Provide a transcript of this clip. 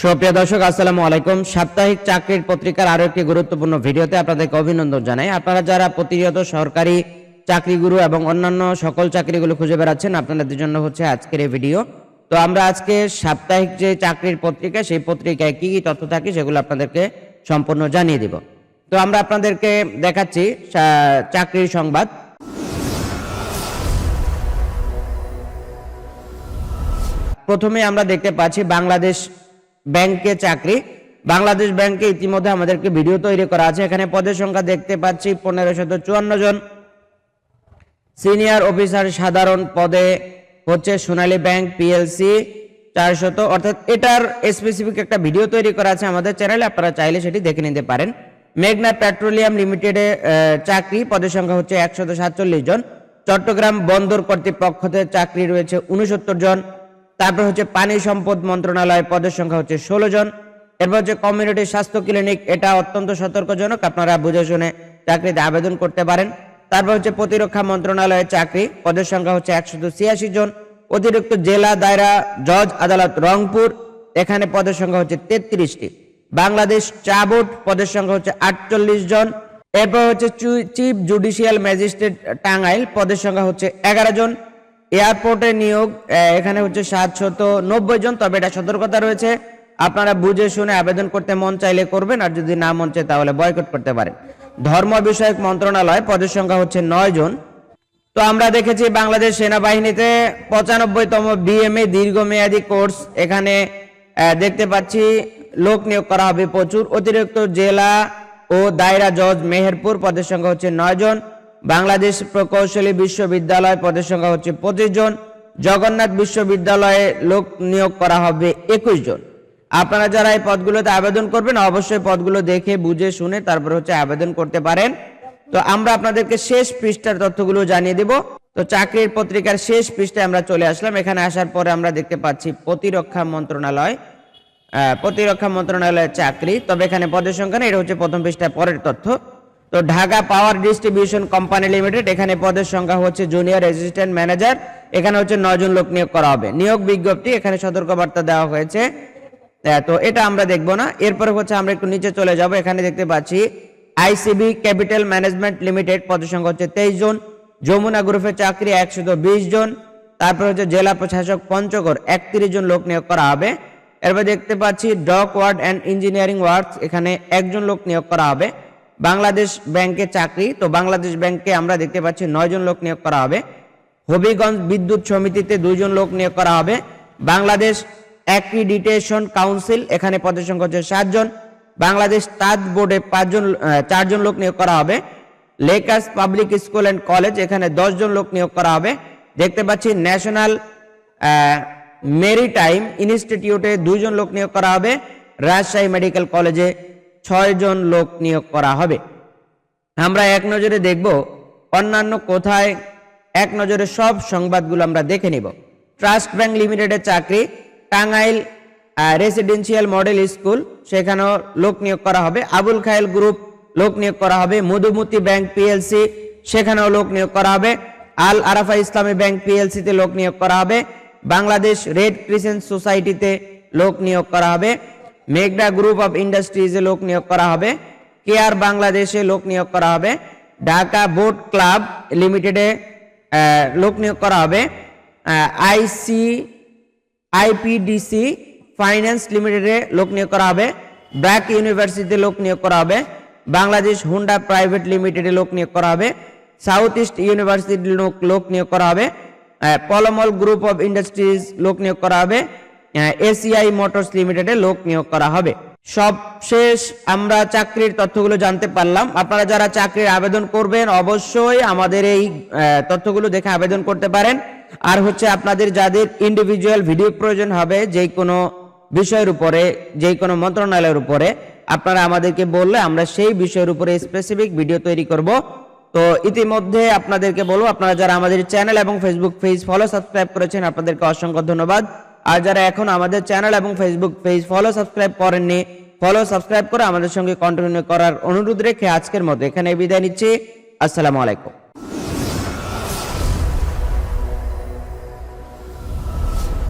সুপ্রিয় দর্শক, আসসালামু আলাইকুম। সাপ্তাহিক চাকরির পত্রিকার আরও একটি গুরুত্বপূর্ণ ভিডিওতে আপনাদেরকে অভিনন্দন জানাই। আপনারা যারা প্রতিনিয়ত সরকারি চাকরিগুরু এবং অন্যান্য সকল চাকরিগুলো খুঁজে বেড়াচ্ছেন, আপনাদের জন্য হচ্ছে আজকের এই ভিডিও। তো আমরা আজকে সাপ্তাহিক যে চাকরির পত্রিকা, সেই পত্রিকায় কি কি তথ্য থাকে সেগুলো আপনাদেরকে সম্পূর্ণ জানিয়ে দিব। তো আমরা আপনাদেরকে দেখাচ্ছি চাকরির সংবাদ। প্রথমে আমরা দেখতে পাচ্ছি বাংলাদেশ ব্যাংকে চাকরি। বাংলাদেশ ব্যাংকে ইতিমধ্যে আমাদেরকে ভিডিও তৈরি করা আছে। এখানে পদের সংখ্যা দেখতে পাচ্ছি পনেরো শত চুয়ান্ন জন। সিনিয়র অফিসার সাধারণ পদে হচ্ছে সোনালী ব্যাংক পিএলসি চারশত। অর্থাৎ এটার স্পেসিফিক একটা ভিডিও তৈরি করা আছে আমাদের চ্যানেলে। আপনারা চাইলে সেটি দেখে নিতে পারেন। মেঘনা পেট্রোলিয়াম লিমিটেডে চাকরি। পদের সংখ্যা হচ্ছে একশত সাতচল্লিশ জন। চট্টগ্রাম বন্দর কর্তৃপক্ষতে চাকরি রয়েছে উনসত্তর জন। তারপর হচ্ছে পানি সম্পদ মন্ত্রণালয় পদের সংখ্যা হচ্ছে ষোলো জন। এরপর হচ্ছে কমিউনিটি স্বাস্থ্য ক্লিনিক, এটা অত্যন্ত সতর্কজনক, আপনারা বুঝে শুনে চাকরিতে আবেদন করতে পারেন। তারপর হচ্ছে প্রতিরক্ষা মন্ত্রণালয়ের চাকরি, পদের সংখ্যা হচ্ছে একশত ছিয়াশি জন। অতিরিক্ত জেলা দায়রা, জজ আদালত রংপুর, এখানে পদের সংখ্যা হচ্ছে তেত্রিশটি। বাংলাদেশ চা বোর্ড, পদের সংখ্যা হচ্ছে আটচল্লিশ জন। এরপর হচ্ছে চিফ জুডিশিয়াল ম্যাজিস্ট্রেট টাঙ্গাইল, পদের সংখ্যা হচ্ছে এগারো জন। এয়ারপোর্টে নিয়োগ এখানে হচ্ছে সাতশত নব্বই জন, তবে এটা সতর্কতা রয়েছে। আপনারা বুঝে শুনে আবেদন করতে মন চাইলে করবেন, আর যদি না মন চায় তাহলে বয়কট করতে পারেন। ধর্ম বিষয়ক মন্ত্রণালয়, পদের সংখ্যা হচ্ছে নয় জন। তো আমরা দেখেছি বাংলাদেশ সেনাবাহিনীতে পঁচানব্বইতম বিএমএ দীর্ঘমেয়াদী কোর্স এখানে দেখতে পাচ্ছি। লোক নিয়োগ করা হবে প্রচুর। অতিরিক্ত জেলা ও দায়রা জজ মেহেরপুর, পদের সংখ্যা হচ্ছে নয় জন। বাংলাদেশ প্রকৌশলী বিশ্ববিদ্যালয় পদের সংখ্যা হচ্ছে পঁচিশ জন। জগন্নাথ বিশ্ববিদ্যালয়ে লোক নিয়োগ করা হবে একুশ জন। আপনারা যারা এই পদগুলোতে আবেদন করবেন, অবশ্যই পদগুলো দেখে, বুঝে, শুনে তারপর হচ্ছে আবেদন করতে পারেন। তো আমরা আপনাদেরকে শেষ পৃষ্ঠার তথ্যগুলো জানিয়ে দেব। তো চাকরির পত্রিকার শেষ পৃষ্ঠায় আমরা চলে আসলাম। এখানে আসার পরে আমরা দেখতে পাচ্ছি প্রতিরক্ষা মন্ত্রণালয় প্রতিরক্ষা মন্ত্রণালয়ের চাকরি। তবে এখানে পদের সংখ্যা এটা হচ্ছে প্রথম পৃষ্ঠায় পরের তথ্য। তো Dhaka power distribution company limited, এখানে পদের সংখ্যা হচ্ছে জুনিয়র অ্যাসিস্ট্যান্ট ম্যানেজার এখানে হচ্ছে নজন লোক নিয়োগ করা হবে। নিয়োগ বিজ্ঞপ্তি, এখানে সতর্কবার্তা দেওয়া হয়েছে। তো এটা আমরা দেখব না। এরপরে হচ্ছে আমরা একটু নিচে চলে যাব, এখানে দেখতে পাচ্ছি আইসিবি ক্যাপিটাল ম্যানেজমেন্ট লিমিটেড পদের সংখ্যা হচ্ছে তেইশ জন, যমুনা গ্রুপের চাকরি একশত বিশ জন, তারপর হচ্ছে জেলা প্রশাসক পঞ্চগড় একত্রিশ জন লোক নিয়োগ করা হবে। এরপর দেখতে পাচ্ছি dockyard and engineering works এখানে একজন লোক নিয়োগ করা হবে। বাংলাদেশ ব্যাংকে চাকরি, তো বাংলাদেশ ব্যাংকে আমরা দেখতে পাচ্ছি নয় জন লোক নিয়োগ করা হবে। হবিগঞ্জ বিদ্যুৎ সমিতিতে দুইজন লোক নিয়োগ করা হবে। বাংলাদেশ অ্যাক্রিডিটেশন কাউন্সিল, এখানে পদের সংখ্যা হচ্ছে সাতজন বাংলাদেশ তাজ বোর্ডে পাঁচজন চারজন লোক নিয়োগ করা হবে। Lakers public school and college, এখানে দশজন লোক নিয়োগ করা হবে। দেখতে পাচ্ছি ন্যাশনাল মেরিটাইম ইনস্টিটিউটে দুইজন লোক নিয়োগ করা হবে। রাজশাহী মেডিকেল কলেজে ছয়জন লোক নিয়োগ করা হবে। আমরা এক নজরে দেখব, অন্যান্য কোথায় এক নজরে সব সংবাদগুলো আমরা দেখে নিব। ট্রাস্ট ব্যাংক লিমিটেডের চাকরি, টাঙ্গাইল রেসিডেন্সিয়াল মডেল স্কুল সেখানেও লোক নিয়োগ করা হবে। আবুল খায়েল গ্রুপ লোক নিয়োগ করা হবে। মধুমতি ব্যাংক পিএলসি সেখানেও লোক নিয়োগ করা হবে। আল আরাফা ইসলামী ব্যাংক পিএলসি তে লোক নিয়োগ করা হবে। বাংলাদেশ রেড ক্রিসেন্ট সোসাইটিতে লোক নিয়োগ করা হবে। মেঘনা গ্রুপ অফ ইন্ডাস্ট্রিজে লোক নিয়োগ করা হবে। কেয়ার বাংলাদেশে লোক নিয়োগ করা হবে। ঢাকা বোট ক্লাব লিমিটেডে লোক নিয়োগ করা হবে। আইসি, আইপিডিসি ফাইন্যান্স লিমিটেডে লোক নিয়োগ করা হবে। ব্র্যাক ইউনিভার্সিটিতে লোক নিয়োগ করা হবে। বাংলাদেশ হুন্ডা প্রাইভেট লিমিটেডে লোক নিয়োগ করা হবে। সাউথ ইস্ট ইউনিভার্সিটির লোক লোক নিয়োগ করা হবে। পলমল গ্রুপ অফ ইন্ডাস্ট্রিজ লোক নিয়োগ করা হবে। এসিআই মোটরস লিমিটেডে লোক নিয়োগ করা হবে। সবশেষ আমরা চাকরির তথ্যগুলো জানতে পারলাম। আপনারা যারা চাকরির আবেদন করবেন, অবশ্যই আমাদের এই তথ্যগুলো দেখে আবেদন করতে পারেন। আর হচ্ছে আপনাদের যাদের ইন্ডিভিজুয়াল ভিডিও প্রয়োজন হবে যে কোনো বিষয়ের উপরে যে কোনো মন্ত্রণালয়ের উপরে, আপনারা আমাদেরকে বললে আমরা সেই বিষয়ের উপরে স্পেসিফিক ভিডিও তৈরি করব। তো ইতিমধ্যে আপনাদেরকে বলব, আপনারা যারা আমাদের চ্যানেল এবং ফেসবুক পেজ ফলো সাবস্ক্রাইব করেছেন, আপনাদেরকে অসংখ্য ধন্যবাদ। আর যারা এখন আমাদের চ্যানেল এবং ফেসবুক পেজ ফলো সাবস্ক্রাইব করেননি ফলো সাবস্ক্রাইব করে আমাদের সঙ্গে কন্টিনিউ করার অনুরোধ রেখে আজকের মতো এখানে বিদায় নিচ্ছি। আসসালামু আলাইকুম।